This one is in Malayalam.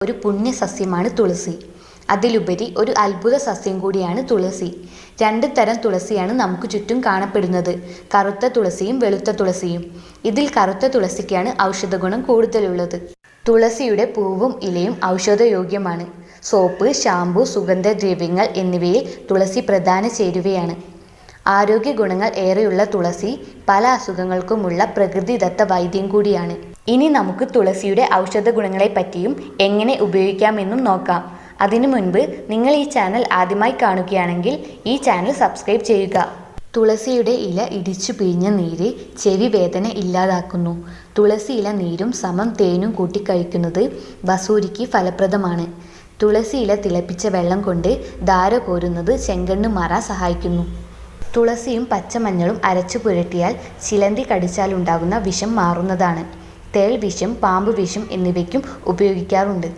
ഒരു പുണ്യസസ്യമാണ് തുളസി. അതിലുപരി ഒരു അത്ഭുത സസ്യം കൂടിയാണ് തുളസി. രണ്ട് തരം തുളസിയാണ് നമുക്ക് ചുറ്റും കാണപ്പെടുന്നത്. കറുത്ത തുളസിയും വെളുത്ത തുളസിയും. ഇതിൽ കറുത്ത തുളസിക്കാണ് ഔഷധഗുണം കൂടുതലുള്ളത്. തുളസിയുടെ പൂവും ഇലയും ഔഷധയോഗ്യമാണ്. സോപ്പ് ഷാമ്പു സുഗന്ധദ്രവ്യങ്ങൾ എന്നിവയിൽ തുളസി പ്രധാന ചേരുവയാണ്. ആരോഗ്യ ഗുണങ്ങൾ ഏറെയുള്ള തുളസി പല അസുഖങ്ങൾക്കുമുള്ള പ്രകൃതിദത്ത വൈദ്യം കൂടിയാണ്. ഇനി നമുക്ക് തുളസിയുടെ ഔഷധ ഗുണങ്ങളെ പറ്റിയും എങ്ങനെ ഉപയോഗിക്കാമെന്നും നോക്കാം. അതിനു മുൻപ് നിങ്ങൾ ഈ ചാനൽ ആദ്യമായി കാണുകയാണെങ്കിൽ ഈ ചാനൽ സബ്സ്ക്രൈബ് ചെയ്യുക. തുളസിയുടെ ഇല ഇടിച്ചു പിഴിഞ്ഞ നീര് ചെവി വേദന ഇല്ലാതാക്കുന്നു. തുളസി ഇല നീരും സമം തേനും കൂട്ടി കഴിക്കുന്നത് വസൂരിക്ക് ഫലപ്രദമാണ്. തുളസി ഇല തിളപ്പിച്ച വെള്ളം കൊണ്ട് ധാര കോരുന്നത് ചെങ്കണ്ണ് മാറാൻ സഹായിക്കുന്നു. തുളസിയും പച്ചമഞ്ഞളും അരച്ചു പുരട്ടിയാൽ ചിലന്തി കടിച്ചാലുണ്ടാകുന്ന വിഷം മാറുന്നതാണ്. തേൾ വിഷം പാമ്പ് വിഷം എന്നിവയ്ക്കും ഉപയോഗിക്കാറുണ്ട്.